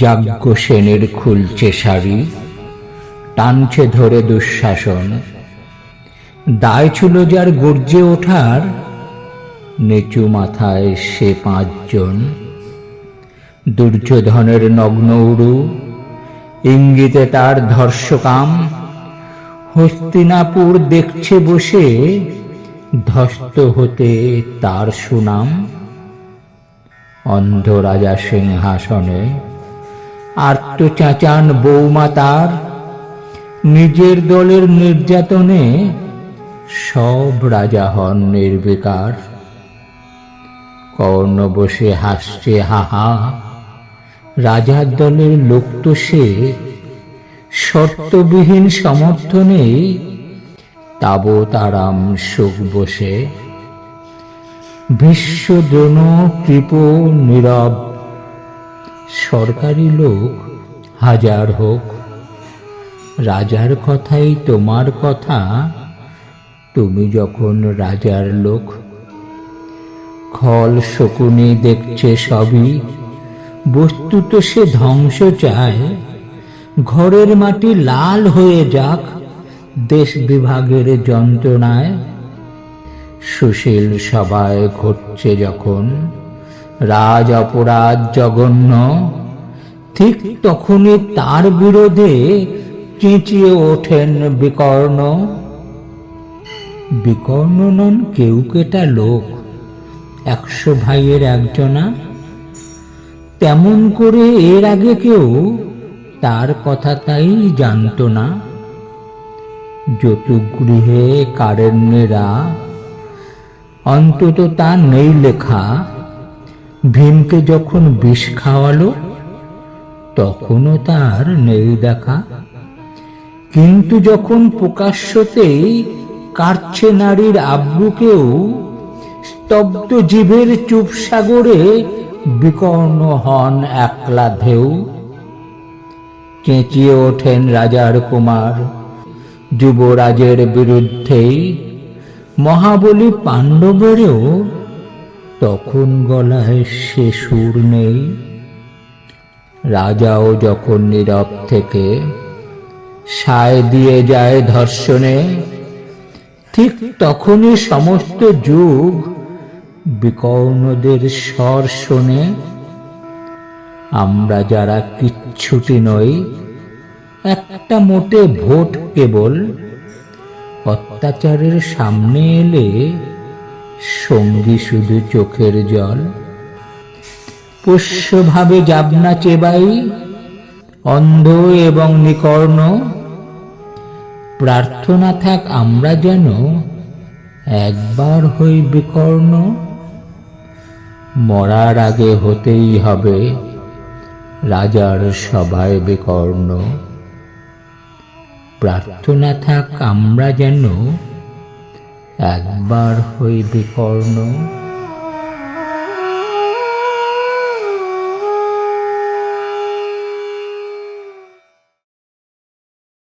যাজ্ঞ সেনের খুলছে শাড়ি, টানছে ধরে দুঃশাসন। দায় ছিল যার গর্জে ওঠার, নিচু মাথায় সে পাঁচজন। দুর্যোধনের নগ্ন উড়ু ইঙ্গিতে তার ধর্ষকাম, হস্তিনাপুর দেখছে বসে ধস্ত হতে তার সুনাম? অন্ধ রাজা সিংহাসনে আর্ত চাচান বৌমা তার। নিজের দলের নির্যাতনে সব রাজা হন নির্বিকার। কর্ণ বসে হাসছে হাহা রাজার দলের লোক তো সে। শর্তবিহীন তাবতারাম সুখ বসে। বিশ্বদ্রোণ কৃপ নীরব। সরকারি লোক হাজার হোক। রাজার কথাই তোমার কথা। তুমি যখন রাজার লোক, খল শকুনি দেখছে সবই। বস্তুত সে ধ্বংস চায়। ঘরের মাটি লাল হয়ে যাক। দেশ বিভাগের যন্ত্রণায় সুশীল সভায় ঘটছে যখন রাজ অপরাধ জঘন্য, ঠিক তখনই তার বিরোধে চেঁচিয়ে ওঠেন বিকর্ণ। বিকর্ণ নন কেউ কেটা লোক, একশো ভাইয়ের একজনা। তেমন করে এর আগে কেউ তার কথা তাই জানত না। যতুগৃহে কারেন্যেরা অন্তত তা নেই লেখা। ভীমকে যখন বিষ খাওয়ালো, তখনও তার নেই দেখা। কিন্তু যখন প্রকাশ্যতেই কাটছে নারীর আব্রুকেও, স্তব্ধ জীবের চুপ সাগরে বিকর্ণ হন একলা ঢেউ। চেঁচিয়ে ওঠেন রাজার কুমার। যুবরাজের বিরুদ্ধেই মহাবলী পাণ্ডবেরও তখন গলায় সে সুর নেই। রাজাও যখন নীরব থেকে সায় দিয়ে যায় ধর্ষণে, ঠিক তখনই সমস্ত যুগ বিকর্ণদের স্বর শোনে। আমরা যারা কিচ্ছুটি নই একটা মোটে ভোট কেবল অত্যাচারের সামনে এলে সঙ্গী শুধু চোখের জল। পোষ্যভাবে যাবনা চেবাই, অন্ধ এবং নিকর্ণ। প্রার্থনা থাক আমরা যেন একবার হই বিকর্ণ। মরার আগে হতেই হবে রাজার সভায় বিকর্ণ। প্রার্থনা থাক আমরা যেন একবার হইবে বিকর্ণ।